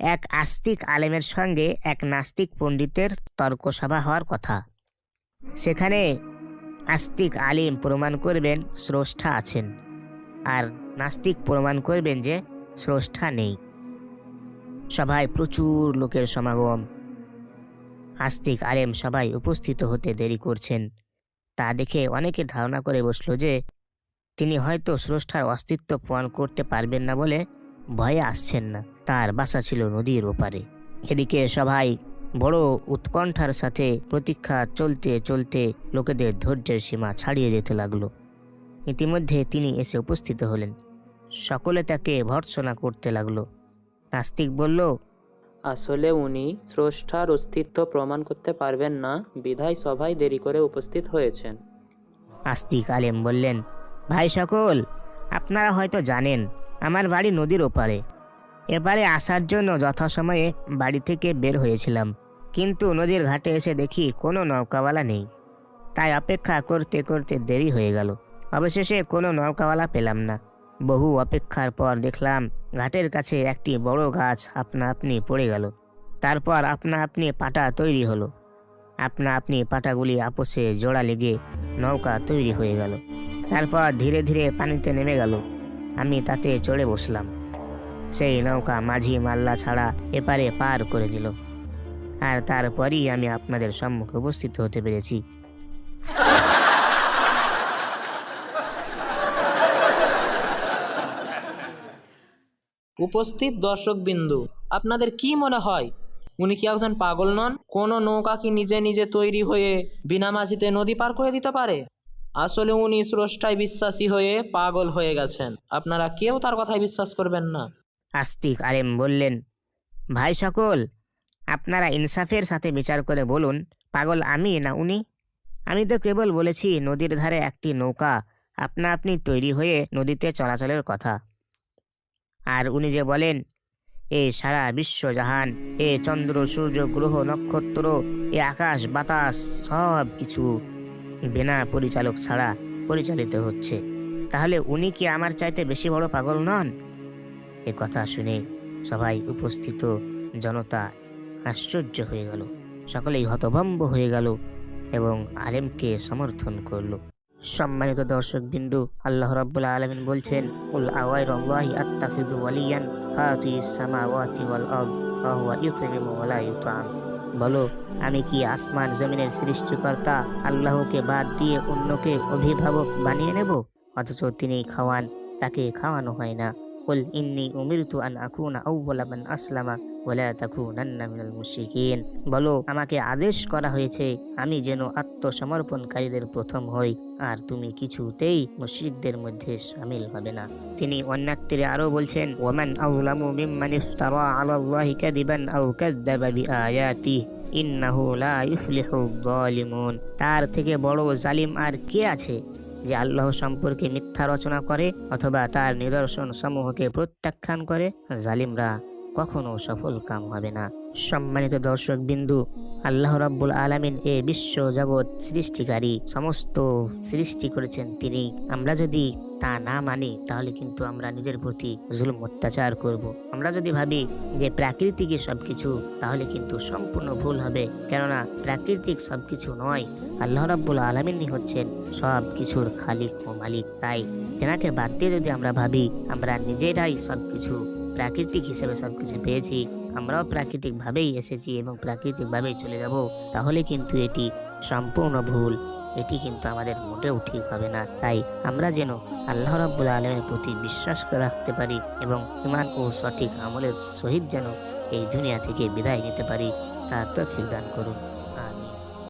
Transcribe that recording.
এক আস্তিক আলেমের সঙ্গে এক নাস্তিক পণ্ডিতের তর্কসভা হওয়ার কথা। সেখানে আস্তিক আলিম প্রমাণ করবেন স্রষ্টা আছেন আর নাস্তিক প্রমাণ করবেন যে স্রষ্টা নেই। সভায় প্রচুর লোকের সমাগম। আস্তিক আলেম সবাই উপস্থিত হতে দেরি করছেন। তা দেখে অনেকে ধারণা করে বসল যে তিনি হয়তো স্রষ্টার অস্তিত্ব প্রমাণ করতে পারবেন না বলে ভয়ে আসছেন না। তার বাসা ছিল নদীর ওপারে। এদিকে সবাই বড় উৎকণ্ঠার সাথে প্রতীক্ষা চলতে চলতে লোকেদের ধৈর্যের সীমা ছাড়িয়ে যেতে লাগল। ইতিমধ্যে তিনি এসে উপস্থিত হলেন। সকলে তাকে ভর্ৎসনা করতে লাগল। নাস্তিক বলল আসলে উনি স্রষ্টার অস্তিত্ব প্রমাণ করতে পারবেন না। বিধায় সভায় দেরি করে উপস্থিত হয়েছেন। আস্তিক আলেম বললেন ভাই সকল আপনারা হয়তো জানেন আমার বাড়ি নদীর ওপারে। এপারে আসার জন্য যথাসময়ে বাড়ি থেকে বের হয়েছিলাম। কিন্তু নদীর ঘাটে এসে দেখি কোনো নৌকাওয়ালা নেই। তাই অপেক্ষা করতে করতে দেরি হয়ে গেল। অবশেষে কোনো নৌকাওয়ালা পেলাম না। বহু অপেক্ষার পর দেখলাম ঘাটের কাছে একটি বড় গাছ আপনা আপনি পড়ে গেল। তারপর আপনা আপনি পাটা তৈরি হলো। আপনা আপনি পাটাগুলি আপোষে জোড়া লেগে নৌকা তৈরি হয়ে গেল। তারপর ধীরে ধীরে পানিতে নেমে গেল। আমি তাতে চড়ে বসলাম। সেই নৌকা মাঝি মাল্লা ছাড়া এপারে পার করে দিল। আর তারপরই আমি আপনাদের সম্মুখে উপস্থিত হতে পেরেছি। উপস্থিত দর্শক বিন্দু, আপনাদের কি মনে হয়? উনি কি একজন পাগল নন? কোনো নৌকা কি নিজে নিজে তৈরি হয়ে বিনা মাঝিতে নদী পার করে দিতে পারে? আসলে উনি স্রষ্টায় বিশ্বাসী হয়ে পাগল হয়ে গেছেন। আপনারা কেউ তার কথায় বিশ্বাস করবেন না। আস্তিক আলেম বললেন, ভাই সকল, আপনারা ইনসাফের সাথে বিচার করে বলুন, পাগল আমি না উনি? আমি তো কেবল বলেছি নদীর ধারে একটি নৌকা, আপনা আপনি তৈরি হয়ে নদীতে চলাচলের কথা। আর উনি যে বলেন, এ সারা বিশ্বজাহান এ চন্দ্র, সূর্য, গ্রহ, নক্ষত্র, এ আকাশ, বাতাস সব কিছু বিনা পরিচালক ছাড়া পরিচালিত হচ্ছে। তাহলে উনি কি আমার চাইতে বেশি বড় পাগল নন? এ কথা শুনে সবাই উপস্থিত জনতা আশ্চর্য হয়ে গেল। সকলেই হতভম্ব হয়ে গেল এবং আলেমকে সমর্থন করল। সম্মানিত দর্শক বিন্দু আল্লাহ রাব্বুল আলামিন বলছেন উল আওয়াই আত্তাখিদু ওয়ালিয়ান সামাওয়াতি ওয়াল বলো, আমি কি আসমান জমিনের সৃষ্টিকর্তা আল্লাহকে বাদ দিয়ে অন্যকে অভিভাবক বানিয়ে নেব? অথচ তিনি খাওয়ান, তাকে খাওয়ানো হয় না। কুল ইন্নি উমিরতু আন আকুনা আসলামা। বলো, আমাকে আদেশ করা হয়েছে, আমি যেন আত্মসমর্পণকারীদের প্রথম হই, আর তুমি কিছুতেই মুশ্রিকদের মধ্যে সামিল হবে না। তিনি অন্যাত্রে আরও বলছেন, ওমান লা তার থেকে বড় জালিম আর কে আছে যে আল্লাহ সম্পর্কে মিথ্যা রচনা করে অথবা তার নিদর্শন সমূহকে প্রত্যাখ্যান করে? জালিমরা কখনো সফল কাম হবে না। সম্মানিত দর্শক বিন্দু, আল্লাহ রাব্বুল আলামিন এ বিশ্ব জগৎ সৃষ্টিকারী সমস্ত সৃষ্টি করেছেন তিনি। আমরা যদি তা না মানি, তাহলে কিন্তু আমরা নিজের প্রতি জুলুম, অত্যাচার করব। আমরা যদি ভাবি যে প্রাকৃতিকই সব কিছু তাহলে কিন্তু সম্পূর্ণ ভুল হবে। কেননা প্রাকৃতিক সব কিছু নয়, আল্লাহ রাব্বুল আলমিনই হচ্ছেন সব কিছুর খালিক ও মালিক। তাই তেনাকে বাদ দিয়ে যদি আমরা ভাবি, আমরা নিজেরাই সব কিছু প্রাকৃতিক হিসেবে সব কিছু পেয়েছি, আমরাও প্রাকৃতিকভাবেই এসেছি এবং প্রাকৃতিকভাবেই চলে যাব। তাহলে কিন্তু এটি সম্পূর্ণ ভুল। এটি কিন্তু আমাদের মোটেও ঠিক হবে না। তাই আমরা যেন আল্লাহ রাব্বুল আলমের প্রতি বিশ্বাস করে রাখতে পারি এবং ইমান ও সঠিক আমলের সহিত যেন এই দুনিয়া থেকে বিদায় নিতে পারি, তার তফিল দান করুন।